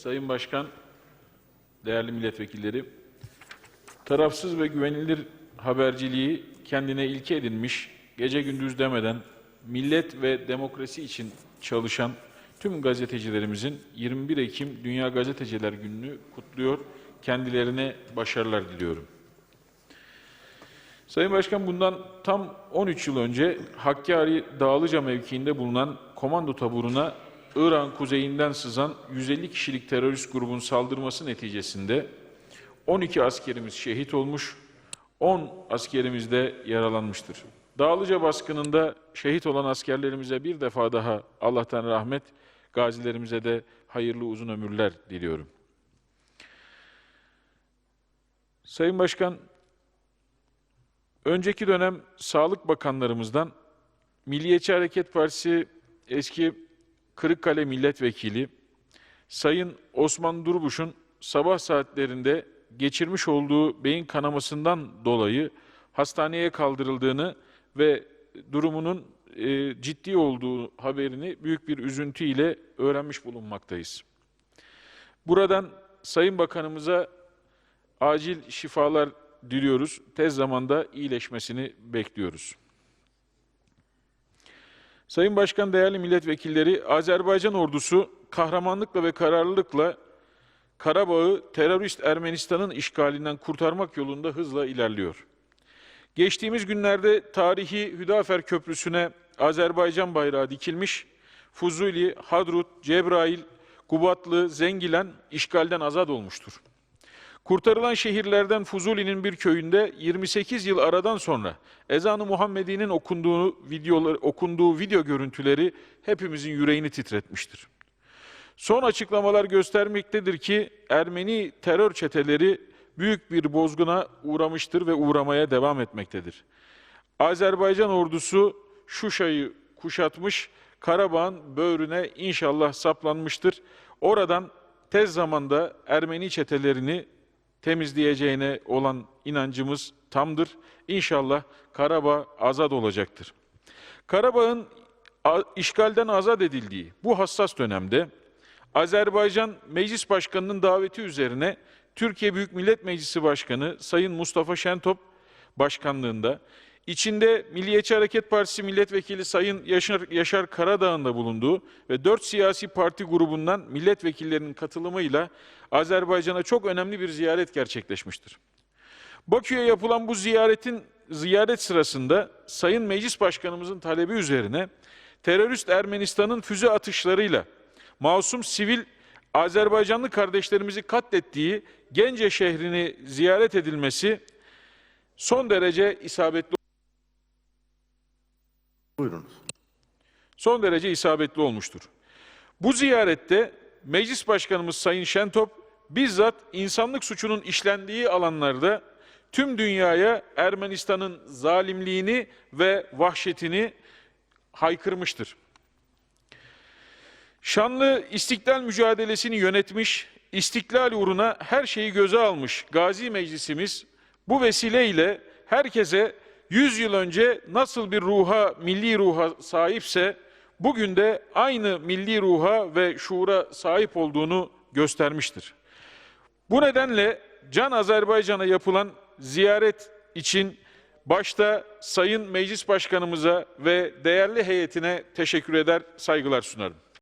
Sayın Başkan, değerli milletvekilleri, tarafsız ve güvenilir haberciliği kendine ilke edinmiş, gece gündüz demeden millet ve demokrasi için çalışan tüm gazetecilerimizin 21 Ekim Dünya Gazeteciler Günü'nü kutluyor, kendilerine başarılar diliyorum. Sayın Başkan bundan tam 13 yıl önce Hakkari Dağlıca mevkiinde bulunan komando taburuna İran kuzeyinden sızan 150 kişilik terörist grubun saldırması neticesinde 12 askerimiz şehit olmuş, 10 askerimiz de yaralanmıştır. Dağlıca baskınında şehit olan askerlerimize bir defa daha Allah'tan rahmet, gazilerimize de hayırlı uzun ömürler diliyorum. Sayın Başkan, Önceki dönem Sağlık Bakanlarımızdan Milliyetçi Hareket Partisi eski Kırıkkale Milletvekili Sayın Osman Durbuş'un sabah saatlerinde geçirmiş olduğu beyin kanamasından dolayı hastaneye kaldırıldığını ve durumunun e, ciddi olduğu haberini büyük bir üzüntüyle öğrenmiş bulunmaktayız. Buradan Sayın Bakanımıza acil şifalar diliyoruz. Tez zamanda iyileşmesini bekliyoruz. Sayın Başkan, değerli milletvekilleri, Azerbaycan ordusu kahramanlıkla ve kararlılıkla Karabağ'ı terörist Ermenistan'ın işgalinden kurtarmak yolunda hızla ilerliyor. Geçtiğimiz günlerde tarihi Hüdafer Köprüsü'ne Azerbaycan bayrağı dikilmiş, Fuzuli, Hadrut, Cebrail, Kubatlı, Zengilen işgalden azat olmuştur. Kurtarılan şehirlerden Fuzuli'nin bir köyünde 28 yıl aradan sonra ezanı Muhammedi'nin okunduğu videolar okunduğu video görüntüleri hepimizin yüreğini titretmiştir. Son açıklamalar göstermektedir ki Ermeni terör çeteleri büyük bir bozguna uğramıştır ve uğramaya devam etmektedir. Azerbaycan ordusu Şuşa'yı kuşatmış, Karabağ'ın böğrüne inşallah saplanmıştır. Oradan tez zamanda Ermeni çetelerini temizleyeceğine olan inancımız tamdır. İnşallah Karabağ azat olacaktır. Karabağ'ın işgalden azat edildiği bu hassas dönemde Azerbaycan Meclis Başkanı'nın daveti üzerine Türkiye Büyük Millet Meclisi Başkanı Sayın Mustafa Şentop başkanlığında içinde Milliyetçi Hareket Partisi milletvekili Sayın Yaşar, Yaşar Karadağ'ın da bulunduğu ve dört siyasi parti grubundan milletvekillerinin katılımıyla Azerbaycan'a çok önemli bir ziyaret gerçekleşmiştir. Bakü'ye yapılan bu ziyaretin ziyaret sırasında Sayın Meclis Başkanımızın talebi üzerine terörist Ermenistan'ın füze atışlarıyla masum sivil Azerbaycanlı kardeşlerimizi katlettiği Gence şehrini ziyaret edilmesi son derece isabetli Buyurunuz. son derece isabetli olmuştur. Bu ziyarette Meclis Başkanımız Sayın Şentop bizzat insanlık suçunun işlendiği alanlarda tüm dünyaya Ermenistan'ın zalimliğini ve vahşetini haykırmıştır. Şanlı istiklal mücadelesini yönetmiş, istiklal uğruna her şeyi göze almış Gazi Meclisimiz bu vesileyle herkese 100 yıl önce nasıl bir ruha, milli ruha sahipse bugün de aynı milli ruha ve şuura sahip olduğunu göstermiştir. Bu nedenle Can Azerbaycan'a yapılan ziyaret için başta Sayın Meclis Başkanımıza ve değerli heyetine teşekkür eder, saygılar sunarım.